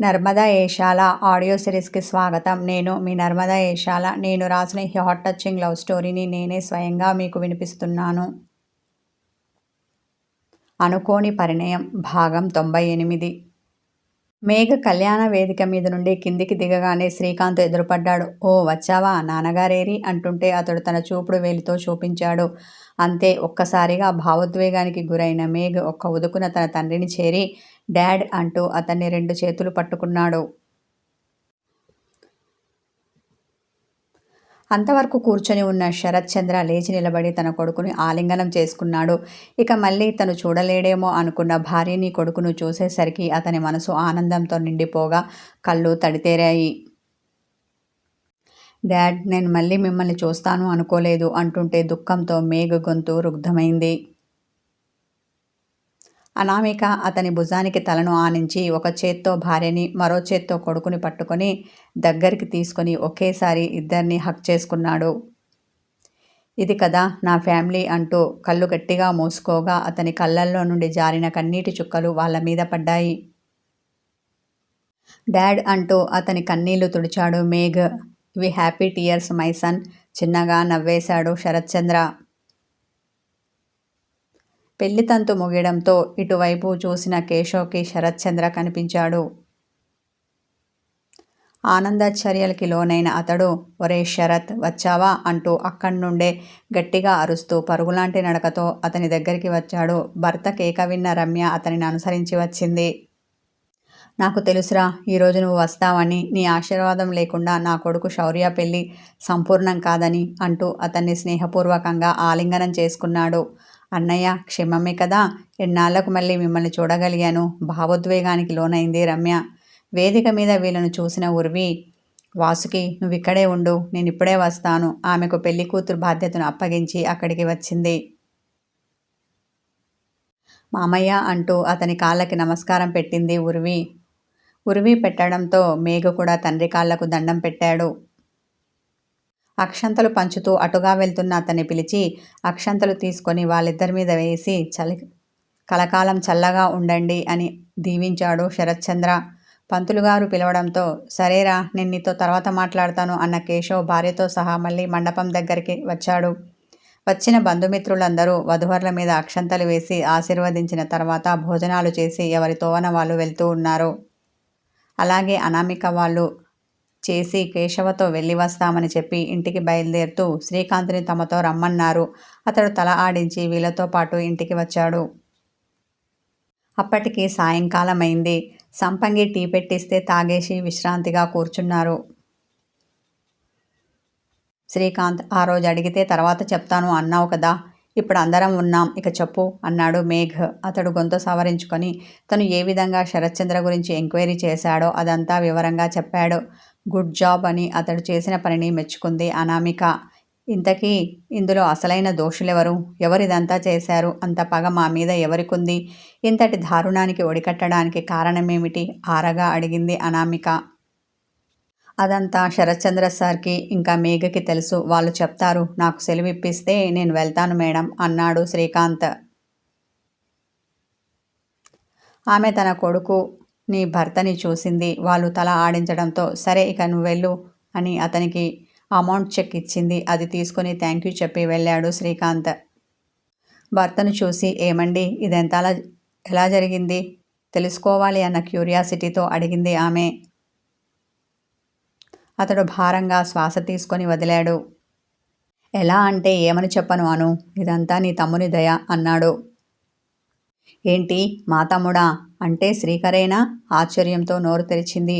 Narmada Eshala audio సిరీస్కి స్వాగతం. నేను మీ నర్మదా ఏషాల. నేను రాసిన ఈ హాట్ టచింగ్ లవ్ స్టోరీని నేనే స్వయంగా మీకు వినిపిస్తున్నాను. అనుకోని పరిణయం. భాగం తొంభై ఎనిమిది. మేఘ కళ్యాణ వేదిక మీద నుండి కిందికి దిగగానే శ్రీకాంత్ ఎదురుపడ్డాడు. ఓ వచ్చావా? నాన్నగారేరి? అంటుంటే అతడు తన చూపుడు వేలితో చూపించాడు. అంతే ఒక్కసారిగా భావోద్వేగానికి గురైన మేఘ్ ఒక్క ఉదుకున తన తండ్రిని చేరి డాడ్ అంటూ అతన్ని రెండు చేతులు పట్టుకున్నాడు. అంతవరకు కూర్చొని ఉన్న శరత్ చంద్ర లేచి నిలబడి తన కొడుకుని ఆలింగనం చేసుకున్నాడు. ఇక మళ్ళీ తను చూడలేడేమో అనుకున్న భార్యని కొడుకును చూసేసరికి అతని మనసు ఆనందంతో నిండిపోగా కళ్ళు తడితేరాయి. డాడ్ నేను మళ్ళీ మిమ్మల్ని చూస్తాను అనుకోలేదు అంటుంటే దుఃఖంతో మేఘ గొంతు రుగ్ధమైంది. అనామిక అతని భుజానికి తలను ఆనించి ఒక చేత్తో భార్యని మరో చేత్తో కొడుకుని పట్టుకొని దగ్గరికి తీసుకొని ఒకేసారి ఇద్దరిని హక్ చేసుకున్నాడు. ఇది కదా నా ఫ్యామిలీ అంటూ కళ్ళు గట్టిగా మూసుకోగా అతని కళ్ళల్లో నుండి జారిన కన్నీటి చుక్కలు వాళ్ళ మీద పడ్డాయి. డాడ్ అంటూ అతని కన్నీళ్ళు తుడిచాడు మేఘ్. ఇవి హ్యాపీ టీయర్స్ మై సన్. చిన్నగా నవ్వేశాడు శరత్చంద్ర. పెళ్ళి తంతు ముగియడంతో ఇటువైపు చూసిన కేశవ్కి శరత్చంద్ర కనిపించాడు. ఆనందాచర్యలకి లోనైన అతడు ఒరే శరత్ వచ్చావా? అంటూ అక్కడి నుండే గట్టిగా అరుస్తూ పరుగులాంటి నడకతో అతని దగ్గరికి వచ్చాడు. భర్త కేక విన్న రమ్య అతనిని అనుసరించి వచ్చింది. నాకు తెలుసురా ఈరోజు నువ్వు వస్తావని నీ ఆశీర్వాదం లేకుండా నా కొడుకు శౌర్య పెళ్ళి సంపూర్ణం కాదని అంటూ అతన్ని స్నేహపూర్వకంగా ఆలింగనం చేసుకున్నాడు. అన్నయ్య క్షేమమే కదా. ఎన్నాళ్ళకు మళ్ళీ మిమ్మల్ని చూడగలిగాను? భావోద్వేగానికి లోనైంది రమ్య. వేదిక మీద వీళ్ళను చూసిన ఉర్వి వాసుకి నువ్వు ఇక్కడే ఉండు. నేను ఇప్పుడే వస్తాను. ఆమెకు పెళ్ళి కూతురు బాధ్యతను అప్పగించి అక్కడికి వచ్చింది. మామయ్య అంటూ అతని కాళ్ళకి నమస్కారం పెట్టింది ఉర్వి. ఉరివి పెట్టడంతో మేఘ కూడా తండ్రి కాళ్ళకు దండం పెట్టాడు. అక్షంతలు పంచుతూ అటుగా వెళ్తున్న అతన్ని పిలిచి అక్షంతలు తీసుకొని వాళ్ళిద్దరి మీద వేసి చలి కలకాలం చల్లగా ఉండండి అని దీవించాడు శరత్చంద్ర. పంతులుగారు పిలవడంతో సరేరా నేను నీతో తర్వాత మాట్లాడతాను అన్న కేశవ్ భార్యతో సహా మళ్ళీ మండపం దగ్గరికి వచ్చాడు. వచ్చిన బంధుమిత్రులందరూ వధువర్ల మీద అక్షంతలు వేసి ఆశీర్వదించిన తర్వాత భోజనాలు చేసి ఎవరి తోవన వాళ్ళు వెళ్తూ ఉన్నారు. అలాగే అనామిక వాళ్ళు చేసి కేశవతో వెళ్ళి వస్తామని చెప్పి ఇంటికి బయలుదేరుతూ శ్రీకాంత్ని తమతో రమ్మన్నారు. అతడు తల ఆడించి వీళ్ళతో పాటు ఇంటికి వచ్చాడు. అప్పటికి సాయంకాలం అయింది సంపంగి టీ పెట్టిస్తే తాగేసి విశ్రాంతిగా కూర్చున్నారు. శ్రీకాంత్ ఆ రోజు అడిగితే తర్వాత చెప్తాను అన్నావు కదా ఇప్పుడు అందరం ఉన్నాం ఇక చెప్పు అన్నాడు మేఘ్. అతడు గొంతు సవరించుకొని తను ఏ విధంగా శరత్చంద్ర గురించి ఎంక్వైరీ చేశాడో అదంతా వివరంగా చెప్పాడు. గుడ్ జాబ్ అని అతడు చేసిన పనిని మెచ్చుకుంది అనామిక. ఇంతకీ ఇందులో అసలైన దోషులెవరు? ఎవరిదంతా చేశారు? అంత పగ మా మీద ఎవరికుంది? ఇంతటి దారుణానికి ఒడికట్టడానికి కారణమేమిటి? ఆరగా అడిగింది అనామిక. అదంతా శరత్చంద్ర సార్కి ఇంకా మేఘకి తెలుసు. వాళ్ళు చెప్తారు నాకు సెలవిప్పిస్తే నేను వెళ్తాను మేడం అన్నాడు శ్రీకాంత్. ఆమె తన కొడుకు నీ భర్తని చూసింది. వాళ్ళు తల ఆడించడంతో సరే ఇక నువ్వు వెళ్ళు అని అతనికి అమౌంట్ చెక్ ఇచ్చింది. అది తీసుకొని థ్యాంక్ యూ చెప్పి వెళ్ళాడు శ్రీకాంత్. భర్తను చూసి ఏమండి ఇదెంత ఎలా జరిగింది? తెలుసుకోవాలి అన్న క్యూరియాసిటీతో అడిగింది ఆమె. అతడు భారంగా శ్వాస తీసుకొని వదిలాడు. ఎలా అంటే ఏమని చెప్పను అను? ఇదంతా నీ తమ్ముని దయ అన్నాడు. ఏంటి మా తమ్ముడా? అంటే శ్రీకరేనా? ఆశ్చర్యంతో నోరు తెరిచింది.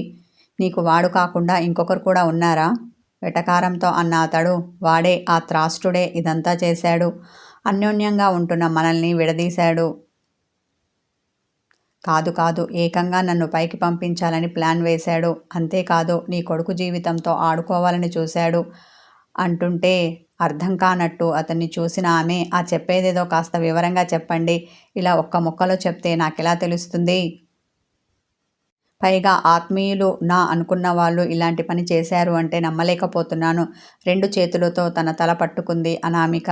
నీకు వాడు కాకుండా ఇంకొకరు కూడా ఉన్నారా? వెటకారంతో అన్న అతడు వాడే ఆ త్రాష్టుడే ఇదంతా చేశాడు. అన్యోన్యంగా ఉంటున్న మనల్ని విడదీశాడు. కాదు కాదు ఏకంగా నన్ను పైకి పంపించాలని ప్లాన్ వేశాడు. అంతేకాదు నీ కొడుకు జీవితంతో ఆడుకోవాలని చూశాడు. అంటుంటే అర్థం కానట్టు అతన్ని చూసిన ఆమె ఆ చెప్పేదేదో కాస్త వివరంగా చెప్పండి. ఇలా ఒక్క ముక్కలో చెప్తే నాకెలా తెలుస్తుంది? పైగా ఆత్మీయులు నా అనుకున్న వాళ్ళు ఇలాంటి పని చేశారు అంటే నమ్మలేకపోతున్నాను. రెండు చేతులతో తన తల పట్టుకుంది అనామిక.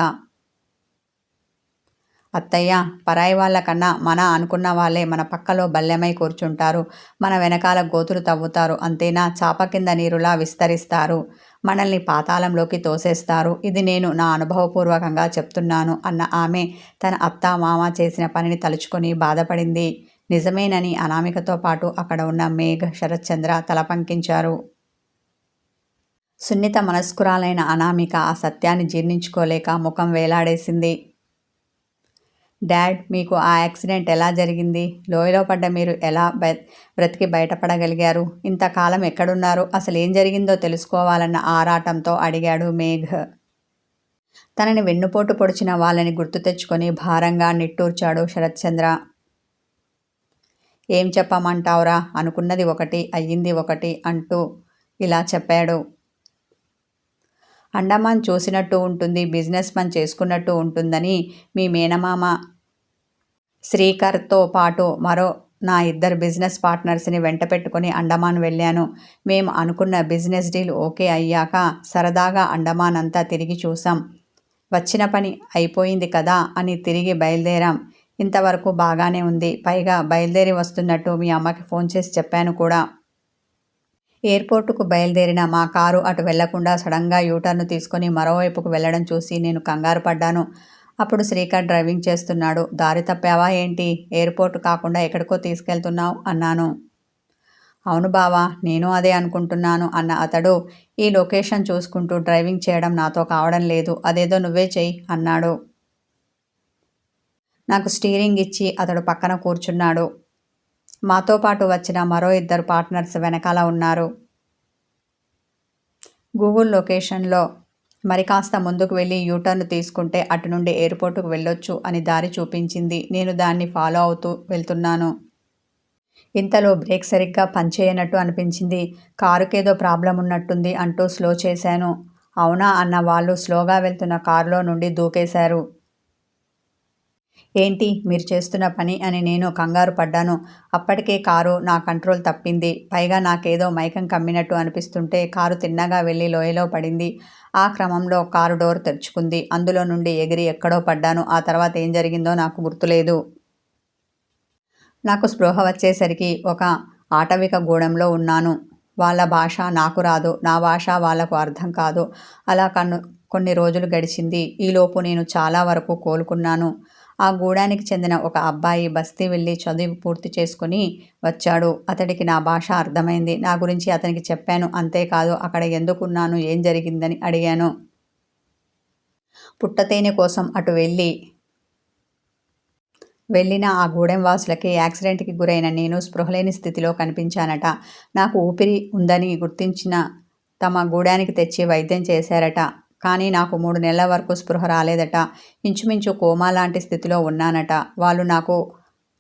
అత్తయ్య పరాయి వాళ్ళ కన్నా మన అనుకున్న వాళ్ళే మన పక్కలో బల్లెమై కూర్చుంటారు. మన వెనకాల గోతులు తవ్వుతారు. అంతేనా? చాప కింద నీరులా విస్తరిస్తారు. మనల్ని పాతాళంలోకి తోసేస్తారు. ఇది నేను నా అనుభవపూర్వకంగా చెప్తున్నాను అన్న ఆమె తన అత్త మామ చేసిన పనిని తలుచుకొని బాధపడింది. నిజమేనని అనామికతో పాటు అక్కడ ఉన్న మేఘ్ శరత్చంద్ర తల పంకించారు సున్నిత మనస్కురాలైన అనామిక ఆ సత్యాన్ని జీర్ణించుకోలేక ముఖం వేలాడేసింది. డాడ్ మీకు ఆ యాక్సిడెంట్ ఎలా జరిగింది? లోయలో పడ్డ మీరు ఎలా బ్రతికి బయటపడగలిగారు? ఇంతకాలం ఎక్కడున్నారు? అసలు ఏం జరిగిందో తెలుసుకోవాలన్న ఆరాటంతో అడిగాడు మేఘ్. తనని వెన్నుపోటు పొడిచిన వాళ్ళని గుర్తు తెచ్చుకొని భారంగా నిట్టూర్చాడు శరత్చంద్ర. ఏం చెప్పమంటావురా? అనుకున్నది ఒకటి అయ్యింది ఒకటి అంటూ ఇలా చెప్పాడు. అండమాన్ చూసినట్టు ఉంటుంది బిజినెస్ పని చేసుకున్నట్టు ఉంటుందని మీ మేనమామ శ్రీకర్తో పాటు మరో నా ఇద్దరు బిజినెస్ పార్ట్నర్స్ని వెంట పెట్టుకుని అండమాన్ వెళ్ళాను. మేము అనుకున్న బిజినెస్ డీల్ ఓకే అయ్యాక సరదాగా అండమాన్ అంతా తిరిగి చూసాం. వచ్చిన పని అయిపోయింది కదా అని తిరిగి బయలుదేరాం. ఇంతవరకు బాగానే ఉంది. పైగా బయలుదేరి వస్తున్నట్టు మీ అమ్మకి ఫోన్ చేసి చెప్పాను కూడా. ఎయిర్పోర్టుకు బయలుదేరిన మా కారు అటు వెళ్ళకుండా సడన్గా యూటర్న్ తీసుకొని మరోవైపుకు వెళ్ళడం చూసి నేను కంగారు పడ్డాను. అప్పుడు శ్రీకర్ డ్రైవింగ్ చేస్తున్నాడు. దారి తప్పావా ఏంటి? ఎయిర్పోర్ట్ కాకుండా ఎక్కడికో తీసుకెళ్తున్నావు? అన్నాను. అవును బావా నేను అదే అనుకుంటున్నాను అన్న అతడు. ఈ లొకేషన్ చూసుకుంటూ డ్రైవింగ్ చేయడం నాతో కావడం లేదు. అదేదో నువ్వే చెయ్యి అన్నాడు. నాకు స్టీరింగ్ ఇచ్చి అతడు పక్కన కూర్చున్నాడు. మాతో పాటు వచ్చిన మరో ఇద్దరు పార్ట్నర్స్ వెనకాల ఉన్నారు. గూగుల్ లొకేషన్లో మరి కాస్త ముందుకు వెళ్ళి యూటర్న్ తీసుకుంటే అటు నుండి ఎయిర్పోర్టుకు వెళ్ళొచ్చు అని దారి చూపించింది. నేను దాన్ని ఫాలో అవుతూ వెళ్తున్నాను. ఇంతలో బ్రేక్ సరిగ్గా పనిచేయనట్టు అనిపించింది. కారుకేదో ప్రాబ్లం ఉన్నట్టుంది అంటూ స్లో చేశాను. అవునా అన్న వాళ్ళు స్లోగా వెళ్తున్న కారులో నుండి దూకేశారు. ఏంటి మీరు చేస్తున్న పని అని నేను కంగారు పడ్డాను. అప్పటికే కారు నా కంట్రోల్ తప్పింది. పైగా నాకేదో మైకం కమ్మినట్టు అనిపిస్తుంటే కారు తిన్నగా వెళ్ళి లోయలో పడింది. ఆ క్రమంలో కారు డోర్ తెరుచుకుంది. అందులో నుండి ఎగిరి ఎక్కడో పడ్డాను. ఆ తర్వాత ఏం జరిగిందో నాకు గుర్తులేదు. నాకు స్పృహ వచ్చేసరికి ఒక ఆటవిక గూడెంలో ఉన్నాను. వాళ్ళ భాష నాకు రాదు. నా భాష వాళ్ళకు అర్థం కాదు. అలా కన్ను కొన్ని రోజులు గడిచింది. ఈలోపు నేను చాలా వరకు కోలుకున్నాను. ఆ గూడానికి చెందిన ఒక అబ్బాయి బస్తీ వెళ్ళి చదువు పూర్తి చేసుకుని వచ్చాడు. అతడికి నా భాష అర్థమైంది. నా గురించి అతనికి చెప్పాను. అంతేకాదు అక్కడ ఎందుకున్నాను? ఏం జరిగిందని అడిగాను. పుట్టతేనె కోసం అటు వెళ్ళి వెళ్ళిన ఆ గూడెం వాసులకి యాక్సిడెంట్కి గురైన నేను స్పృహలేని స్థితిలో కనిపించానట. నాకు ఊపిరి ఉందని గుర్తించిన తమ గూడానికి తెచ్చి వైద్యం చేశారట. కానీ నాకు మూడు నెలల వరకు స్పృహ రాలేదట. ఇంచుమించు కోమా లాంటి స్థితిలో ఉన్నానట. వాళ్ళు నాకు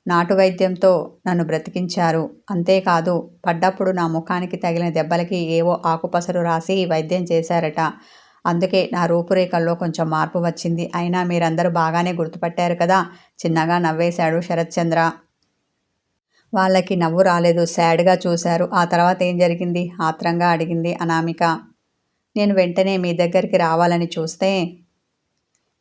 నాటు వైద్యంతో నన్ను బ్రతికించారు. అంతేకాదు పడ్డప్పుడు నా ముఖానికి తగిలిన దెబ్బలకి ఏవో ఆకుపసరు రాసి వైద్యం చేశారట. అందుకే నా రూపురేఖల్లో కొంచెం మార్పు వచ్చింది. అయినా మీరందరూ బాగానే గుర్తుపట్టారు కదా? చిన్నగా నవ్వేశాడు శరత్చంద్ర. వాళ్ళకి నవ్వు రాలేదు. శాడ్గా చూశారు. ఆ తర్వాత ఏం జరిగింది? ఆత్రంగా అడిగింది అనామిక. నేను వెంటనే మీ దగ్గరికి రావాలని చూస్తే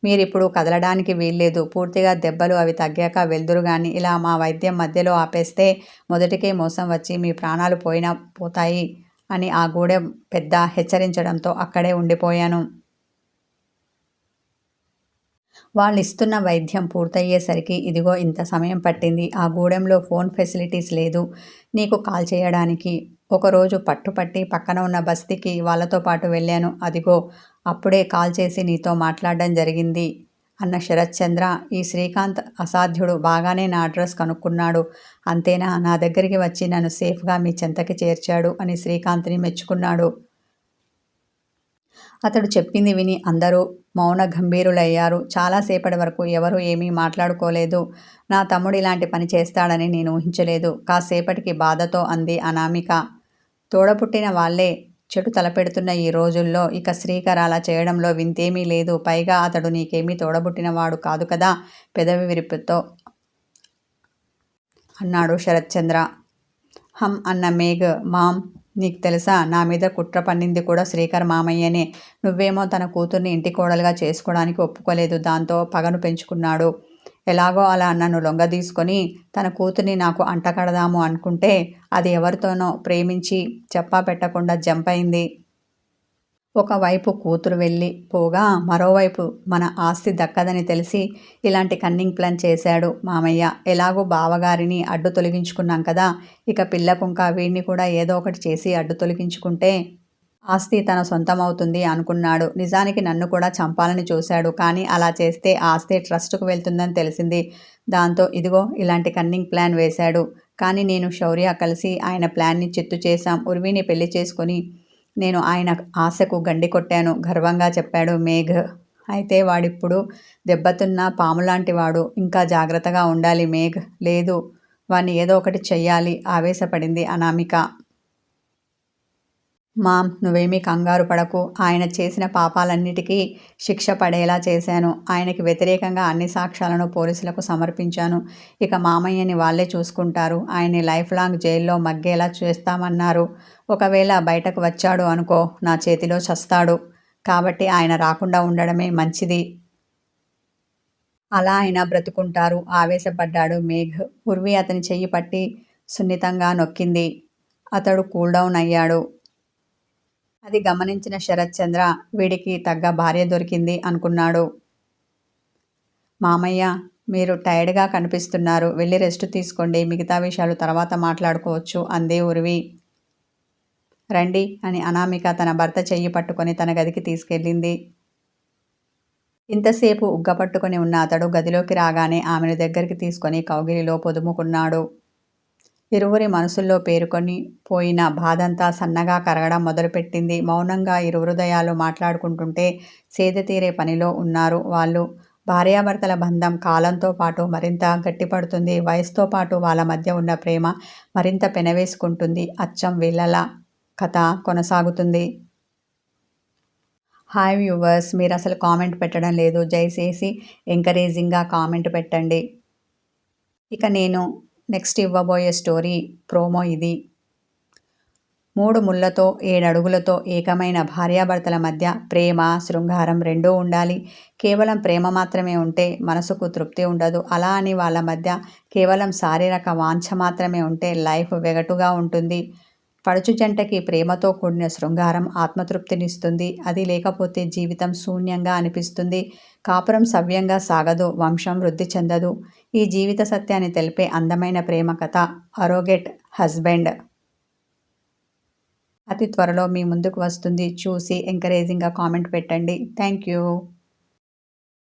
మీరిప్పుడు కదలడానికి వీల్లేదు. పూర్తిగా దెబ్బలు అవి తగ్గాక వెళ్దురు కానీ ఇలా మా వైద్యం మధ్యలో ఆపేస్తే మొదటికే మోసం వచ్చి మీ ప్రాణాలు పోయినా పోతాయి అని ఆ గూడెం పెద్ద హెచ్చరించడంతో అక్కడే ఉండిపోయాను. వాళ్ళు ఇస్తున్న వైద్యం పూర్తయ్యేసరికి ఇదిగో ఇంత సమయం పట్టింది. ఆ గూడెంలో ఫోన్ ఫెసిలిటీస్ లేదు. నీకు కాల్ చేయడానికి ఒకరోజు పట్టుపట్టి పక్కన ఉన్న బస్తీకి వాళ్ళతో పాటు వెళ్ళాను. అదిగో అప్పుడే కాల్ చేసి నీతో మాట్లాడడం జరిగింది అన్న శరత్చంద్ర ఈ శ్రీకాంత్ అసాధ్యుడు బాగానే నా అడ్రస్ కనుక్కున్నాడు. అంతేనా? నా దగ్గరికి వచ్చి నన్ను సేఫ్గా మీ చెంతకి చేర్చాడు అని శ్రీకాంత్ని మెచ్చుకున్నాడు. అతడు చెప్పింది విని అందరూ మౌన గంభీరులయ్యారు. చాలాసేపటి వరకు ఎవరూ ఏమీ మాట్లాడుకోలేదు. నా తమ్ముడు ఇలాంటి పని చేస్తాడని నేను ఊహించలేదు. కాసేపటికి బాధతో అంది అనామిక. తోడపుట్టిన వాళ్ళే చెడు తలపెడుతున్న ఈ రోజుల్లో ఇక శ్రీకర్ అలా చేయడంలో వింతేమీ లేదు. పైగా అతడు నీకేమీ తోడబుట్టినవాడు కాదు కదా? పెదవి విరుపుతో అన్నాడు శరత్చంద్ర. హం అన్న మేఘ్ మామ్ నీకు తెలుసా? నా మీద కుట్ర పన్నింది కూడా శ్రీకర్ మామయ్యనే. నువ్వేమో తన కూతుర్ని ఇంటి కోడలుగా చేసుకోవడానికి ఒప్పుకోలేదు. దాంతో పగను పెంచుకున్నాడు. ఎలాగో అలా నన్ను లొంగదీసుకొని తన కూతుర్ని నాకు అంటకడదాము అనుకుంటే అది ఎవరితోనో ప్రేమించి చెప్పా పెట్టకుండా జంప్ అయింది. ఒకవైపు కూతురు వెళ్ళి పోగా మరోవైపు మన ఆస్తి దక్కదని తెలిసి ఇలాంటి కన్నింగ్ ప్లాన్ చేశాడు మామయ్య. ఎలాగో బావగారిని అడ్డు తొలగించుకున్నాం కదా ఇక పిల్లకుంక వీడిని కూడా ఏదో ఒకటి చేసి అడ్డు తొలగించుకుంటే ఆస్తి తన సొంతమవుతుంది అనుకున్నాడు. నిజానికి నన్ను కూడా చంపాలని చూశాడు. కానీ అలా చేస్తే ఆస్తి ట్రస్ట్కు వెళ్తుందని తెలిసింది. దాంతో ఇదిగో ఇలాంటి కన్నింగ్ ప్లాన్ వేశాడు. కానీ నేను శౌర్య కలిసి ఆయన ప్లాన్ని చిత్తు చేశాం. ఉర్విని పెళ్ళి చేసుకొని నేను ఆయన ఆశకు గండి కొట్టాను. గర్వంగా చెప్పాడు మేఘ్. అయితే వాడిప్పుడు దెబ్బతున్న పాములాంటి వాడు. ఇంకా జాగ్రత్తగా ఉండాలి మేఘ్. లేదు వాడిని ఏదో ఒకటి చెయ్యాలి. ఆవేశపడింది అనామిక. మామ్ నువ్వేమీ కంగారు పడకు. ఆయన చేసిన పాపాలన్నిటికీ శిక్ష పడేలా చేశాను. ఆయనకి వ్యతిరేకంగా అన్ని సాక్ష్యాలను పోలీసులకు సమర్పించాను. ఇక మామయ్యని వాళ్ళే చూసుకుంటారు. ఆయన్ని లైఫ్ లాంగ్ జైల్లో మగ్గేలా చేస్తామన్నారు. ఒకవేళ బయటకు వచ్చాడు అనుకో నా చేతిలో చస్తాడు. కాబట్టి ఆయన రాకుండా ఉండడమే మంచిది. అలా ఆయన బ్రతుకుంటారు. ఆవేశపడ్డాడు మేఘ్. ఉర్వి అతని చెయ్యి పట్టి సున్నితంగా నొక్కింది. అతడు కూల్ డౌన్ అయ్యాడు. అది గమనించిన శరత్చంద్ర వీడికి తగ్గ భార్య దొరికింది అనుకున్నాడు. మామయ్య మీరు టైర్డ్గా కనిపిస్తున్నారు. వెళ్ళి రెస్ట్ తీసుకోండి. మిగతా విషయాలు తర్వాత మాట్లాడుకోవచ్చు అందే ఉరివి. రండి అని అనామిక తన భర్త చెయ్యి పట్టుకొని తన గదికి తీసుకెళ్ళింది. ఇంతసేపు ఉగ్గపట్టుకొని ఉన్న అతడు గదిలోకి రాగానే ఆమెను దగ్గరికి తీసుకొని కౌగిలిలో పొదుముకున్నాడు. ఇరువురి మనసుల్లో పేరుకొని పోయిన బాధంతా సన్నగా కరగడం మొదలుపెట్టింది. మౌనంగా ఇరు హృదయాలు మాట్లాడుకుంటుంటే సేద తీరే పనిలో ఉన్నారు వాళ్ళు. భార్యాభర్తల బంధం కాలంతో పాటు మరింత గట్టిపడుతుంది. వయసుతో పాటు వాళ్ళ మధ్య ఉన్న ప్రేమ మరింత పెనవేసుకుంటుంది. అచ్చం వీళ్ళల కథ కొనసాగుతుంది. హాయ్ వ్యూవర్స్ మీరు అసలు కామెంట్ పెట్టడం లేదు. దయచేసి ఎంకరేజింగ్గా కామెంట్ పెట్టండి. ఇక నేను నెక్స్ట్ ఇవ్వబోయే స్టోరీ ప్రోమో ఇది. మూడు ముళ్ళతో ఏడడుగులతో ఏకమైన భార్యాభర్తల మధ్య ప్రేమ శృంగారం రెండూ ఉండాలి. కేవలం ప్రేమ మాత్రమే ఉంటే మనసుకు తృప్తి ఉండదు. అలా అని వాళ్ళ మధ్య కేవలం శారీరక వాంఛ మాత్రమే ఉంటే లైఫ్ వెగటుగా ఉంటుంది. పడుచు జంటకి ప్రేమతో కూడిన శృంగారం ఆత్మతృప్తినిస్తుంది. అది లేకపోతే జీవితం శూన్యంగా అనిపిస్తుంది. కాపురం సవ్యంగా సాగదు వంశం వృద్ధి చెందదు. ఈ జీవిత సత్యాన్ని తెలిపే అందమైన ప్రేమ కథ అరోగెట్ హస్బెండ్. అతి త్వరలో మీ ముందుకు వస్తుంది. చూసి ఎంకరేజింగ్గా కామెంట్ పెట్టండి. Thank you.